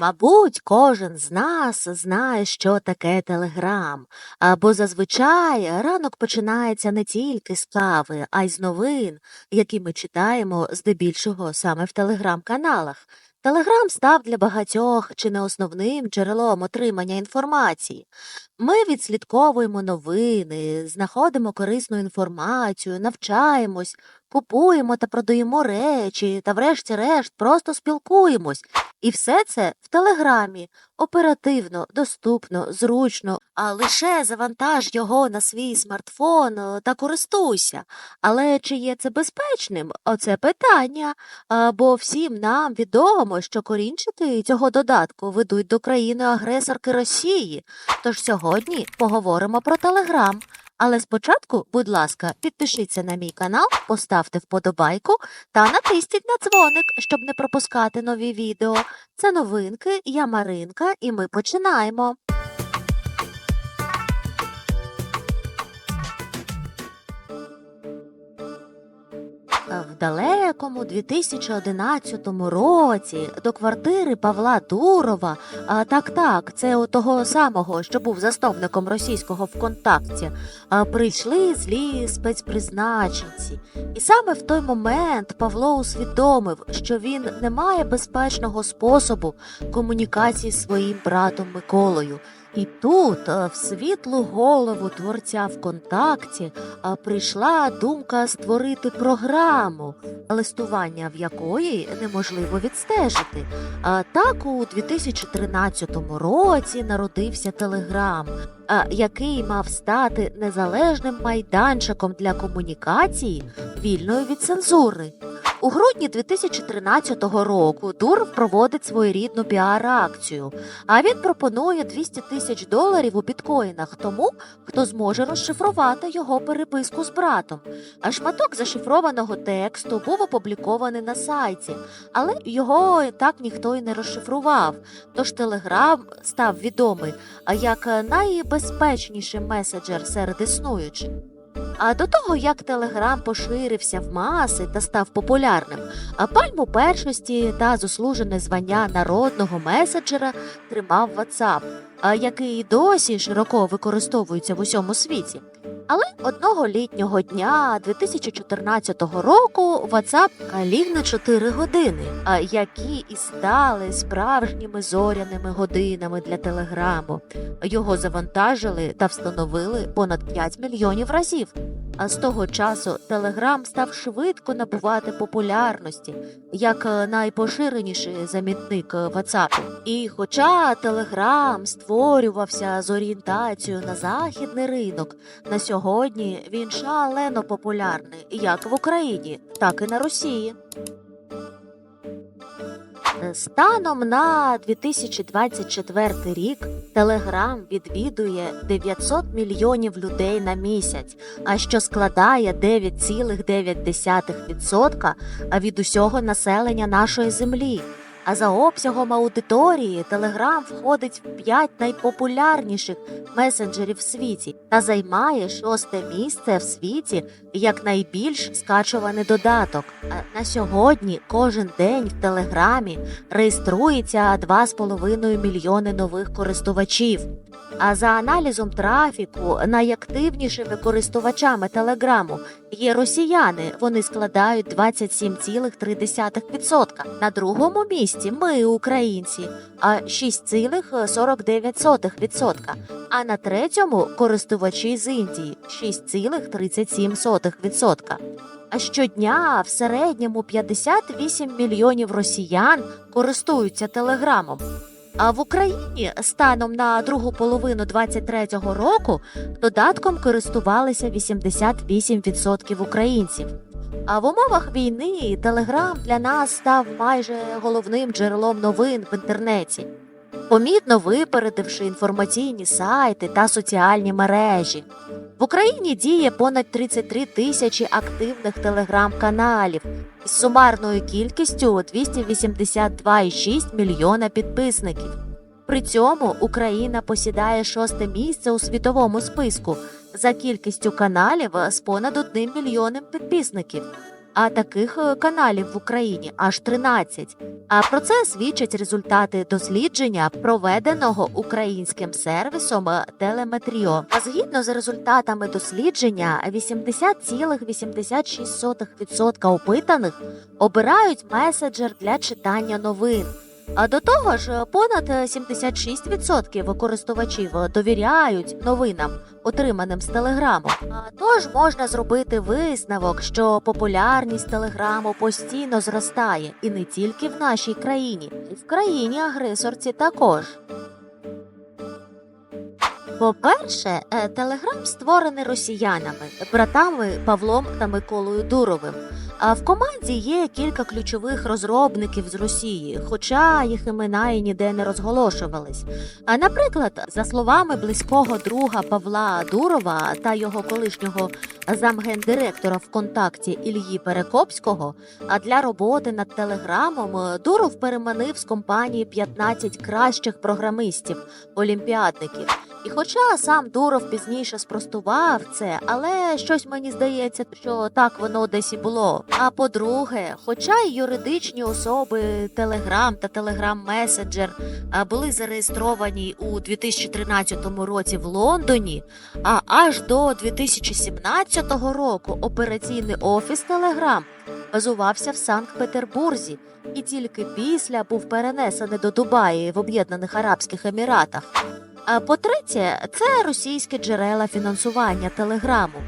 Мабуть, кожен з нас знає, що таке телеграм, а, бо зазвичай ранок починається не тільки з кави, а й з новин, які ми читаємо здебільшого саме в телеграм-каналах. Телеграм став для багатьох чи не основним джерелом отримання інформації. Ми відслідковуємо новини, знаходимо корисну інформацію, навчаємось, купуємо та продаємо речі та, врешті-решт, просто спілкуємось. І все це в Телеграмі оперативно, доступно, зручно, а лише завантаж його на свій смартфон е, та користуйся. Але чи є це безпечним? Оце питання. Бо всім нам відомо, що корінчики цього додатку ведуть до країни-агресорки Росії. Тож сьогодні поговоримо про Телеграм. Але спочатку, будь ласка, підпишіться на мій канал, поставте вподобайку та натисніть на дзвоник, щоб не пропускати нові відео. Це новинки, я Маринка, і ми починаємо. В далекому 2011 році до квартири Павла Дурова, а так так, це того самого, що був засновником російського ВКонтакті, а, прийшли злі спецпризначенці. І саме в той момент Павло усвідомив, що він не має безпечного способу комунікації з своїм братом Миколою. І тут, е, в світлу голову творця ВКонтакті, а, прийшла думка створити програму, листування в якої неможливо відстежити. А так у 2013 році народився Телеграм, який мав стати незалежним майданчиком для комунікації, вільною від цензури. У грудні 2013 року Дуров проводить своєрідну піар-акцію, а він пропонує 200 тисяч доларів у біткоїнах тому, хто зможе розшифрувати його переписку з братом. А шматок зашифрованого тексту був опублікований на сайті, але його так ніхто й не розшифрував. Тож Телеграм став відомий як найбезпечніший меседжер серед існуючих. А до того, як Телеграм поширився в маси та став популярним, а пальму першості та заслужене звання народного меседжера тримав WhatsApp, який досі широко використовується в усьому світі. Але одного літнього дня 2014 року WhatsApp ліг на 4 години, а які і стали справжніми зоряними годинами для телеграму. Його завантажили та встановили понад 5 мільйонів разів. А з того часу Телеграм став швидко набувати популярності як е, найпоширеніший замітник е, WhatsApp. І хоча Телеграм створювався з орієнтацією на західний ринок, на сьогодні він шалено популярний як в Україні, так і на Росії. Е, Станом на 2024 рік Телеграм відвідує 900 мільйонів людей на місяць, а що складає 9,9% від усього населення нашої землі. А за обсягом аудиторії Телеграм входить в 5 найпопулярніших месенджерів в світі та займає шосте місце в світі як найбільш скачуваний додаток. На сьогодні кожен день в Телеграмі реєструється 2,5 мільйони нових користувачів. А за аналізом трафіку найактивнішими користувачами Телеграму є росіяни. Вони складають 27,3%. На другому місці ми, українці, а 6,49%. А на третьому користувачі з Індії 6,37%. А щодня в середньому 58 мільйонів росіян користуються телеграмом. А в Україні станом на другу половину 23-го року додатком користувалися 88% українців. А в умовах війни Телеграм для нас став майже головним джерелом новин в інтернеті, помітно випередивши інформаційні сайти та соціальні мережі. В Україні діє понад 33 тисячі активних телеграм-каналів із сумарною кількістю 282,6 мільйона підписників. При цьому Україна посідає шосте місце у світовому списку за кількістю каналів з понад 1 мільйоном підписників. а таких е, каналів в Україні аж 13. А про це свідчать результати дослідження, проведеного українським сервісом е, Телеметріо. А згідно з результатами дослідження, 80,86% опитаних обирають меседжер для читання новин. А до того ж, понад 76% користувачів довіряють новинам, отриманим з телеграму. Тож можна зробити висновок, що популярність телеграму постійно зростає, і не тільки в нашій країні, і в країні агресорці також. По-перше, е, телеграм створений росіянами, братами Павлом та Миколою Дуровим. А в команді є кілька ключових розробників з Росії, хоча їх імена і ніде не розголошувались. А наприклад, за словами близького друга Павла Дурова та його колишнього замгендиректора ВКонтакті Ільї Перекопського, а для роботи над телеграмом Дуров переманив з компанії 15 кращих програмистів, олімпіадників. І хоча сам Дуров пізніше спростував це, але щось мені здається, що так воно десь і було. А по-друге, хоча й юридичні особи Telegram та Telegram Messenger були зареєстровані у 2013 році в Лондоні, а аж до 2017 року операційний офіс Telegram базувався в Санкт-Петербурзі і тільки після був перенесений до Дубаї в Об'єднаних Арабських Еміратах. А по-третє, це російські джерела фінансування телеграму.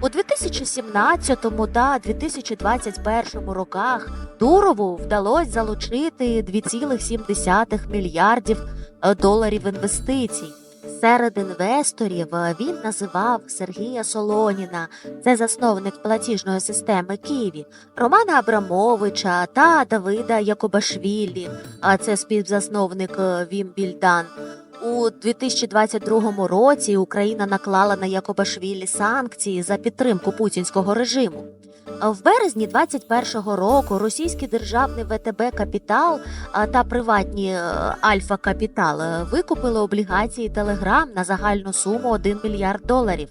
У 2017 та 2021 роках Дурову вдалося залучити 2,7 мільярдів е, доларів інвестицій. Серед інвесторів е, він називав Сергія Солоніна, це засновник платіжної системи Києві, Романа Абрамовича та Давида Якобашвілі, а це співзасновник е, Вімбільдан. У 2022 році Україна наклала на Якобашвілі санкції за підтримку путінського режиму. В березні 2021 року російський державний ВТБ Капітал та приватні е, Альфа Капітал викупили облігації Телеграм на загальну суму 1 мільярд доларів.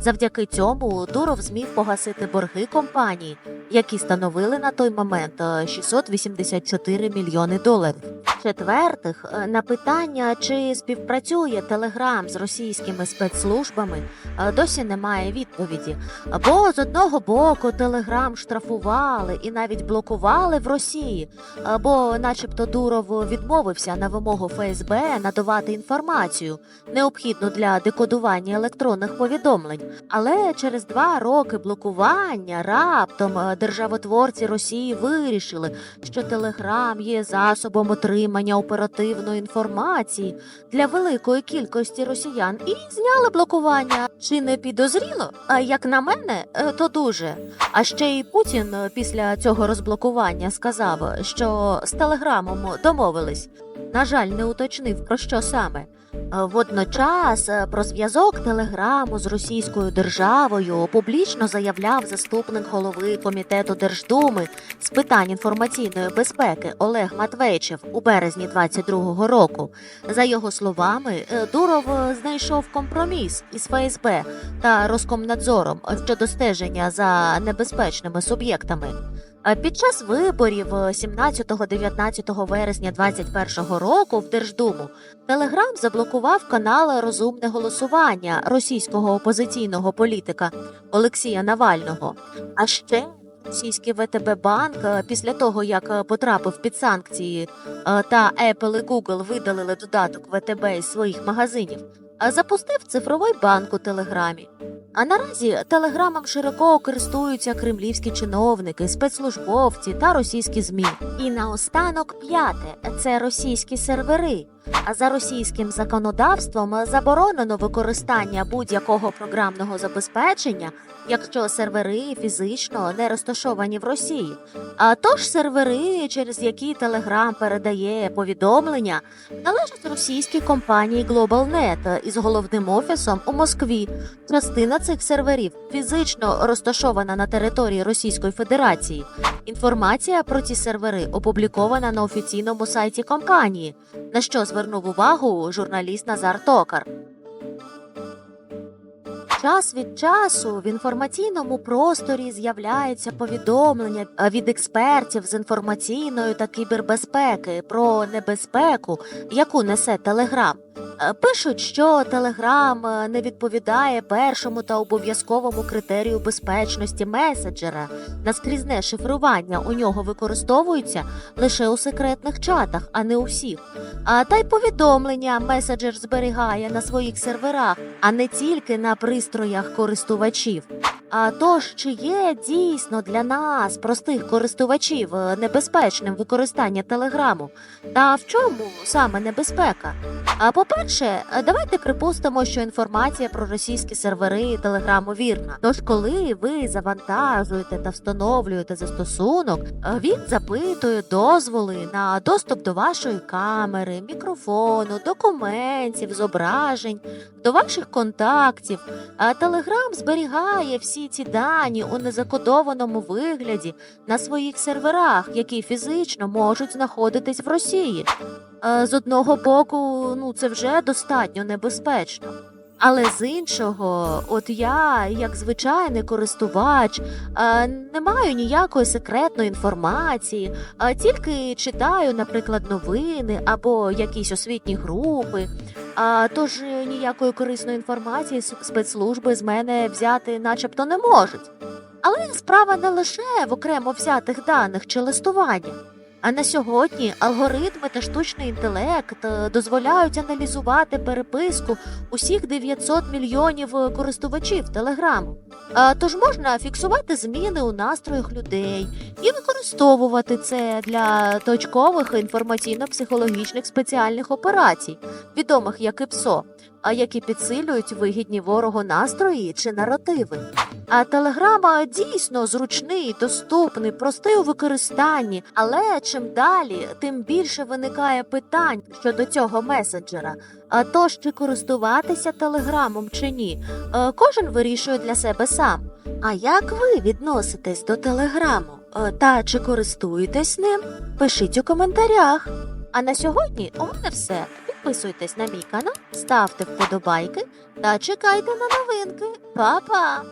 Завдяки цьому Дуров зміг погасити борги компанії, які становили на той момент е, 684 мільйони доларів. Четвертих, е, на питання, чи співпрацює Телеграм з російськими спецслужбами, е, досі немає відповіді. Бо з одного боку Телеграм штрафували і навіть блокували в Росії, е, бо, начебто, Дуров відмовився на вимогу ФСБ надавати інформацію, необхідну для декодування електронних повідомлень. Але через два роки блокування раптом е, державотворці Росії вирішили, що Телеграм є засобом отримання оперативної інформації для великої кількості росіян і зняли блокування. Чи не підозріло? А як на мене, е, то дуже. А ще й Путін е, після цього розблокування сказав, що з телеграмом домовились. На жаль, не уточнив про що саме. Е, Водночас е, про зв'язок телеграму з російською державою публічно заявляв заступник голови комітету Держдуми з питань інформаційної безпеки Олег Матвейчев у березні 22-го року. За його словами, е, Дуров знайшов компроміс із ФСБ та Роскомнадзором щодо стеження за небезпечними суб'єктами. А Під час виборів е, 17-19 вересня 2021 року в Держдуму Телеграм заблокував канал Розумне голосування російського опозиційного політика Олексія Навального. А ще російський ВТБ банк е, після того, як е, потрапив під санкції е, та Apple і Google видалили додаток ВТБ із своїх магазинів, е, запустив цифровий банк у Телеграмі. А наразі телеграмом широко користуються кремлівські чиновники, спецслужбовці та російські змі. І наостанок п'яте це російські сервери. А за російським законодавством заборонено використання будь-якого програмного забезпечення, якщо сервери фізично не розташовані в Росії. А тож сервери, через які Телеграм передає повідомлення, належать російській компанії GlobalNet із головним офісом у Москві. Частина цих серверів фізично розташована на території Російської Федерації. Інформація про ці сервери опублікована на офіційному сайті компанії, на що звернув увагу журналіст Назар Токар. Час від часу в інформаційному просторі з'являються повідомлення від експертів з інформаційної та кібербезпеки про небезпеку, яку несе Телеграм. Е, Пишуть, що Телеграм не відповідає першому та обов'язковому критерію безпечності меседжера. Наскрізне шифрування у нього використовується лише у секретних чатах, а не у всіх. А та й повідомлення меседжер зберігає на своїх серверах, а не тільки на пристроях користувачів. А тож, чи є дійсно для нас, простих користувачів, е, небезпечним використання телеграму? Та в чому саме небезпека? А по-перше, е, давайте припустимо, що інформація про російські сервери телеграму вірна. Тож, коли ви завантажуєте та встановлюєте застосунок, е, він запитує дозволи на доступ до вашої камери, мікрофону, документів, зображень, до ваших контактів. Телеграм зберігає всі ці дані у незакодованому вигляді на своїх серверах, які фізично можуть знаходитись в Росії. Е, З одного боку, ну це вже достатньо небезпечно. Але з іншого, от я, як звичайний користувач, е, не маю ніякої секретної інформації, а тільки читаю, наприклад, новини або якісь освітні групи. А тож е, ніякої корисної інформації спецслужби з мене взяти, начебто, не можуть. Але справа не лише в окремо взятих даних чи листуванні. А на сьогодні алгоритми та штучний інтелект е, дозволяють аналізувати переписку усіх 900 мільйонів е, користувачів Телеграму. Тож можна фіксувати зміни у настроях людей і використовувати це для точкових інформаційно-психологічних спеціальних операцій, відомих як ІПСО, а які підсилюють вигідні ворогу настрої чи наративи. А телеграма дійсно зручний, доступний, простий у використанні. Але чим далі, тим більше виникає питань щодо цього месенджера. А тож чи користуватися телеграмом чи ні, е, кожен вирішує для себе сам. А як ви відноситесь до телеграму? Е, Та чи користуєтесь ним? Пишіть у коментарях. А на сьогодні у мене все. Підписуйтесь на мій канал, ставте вподобайки та чекайте на новинки. Па-па!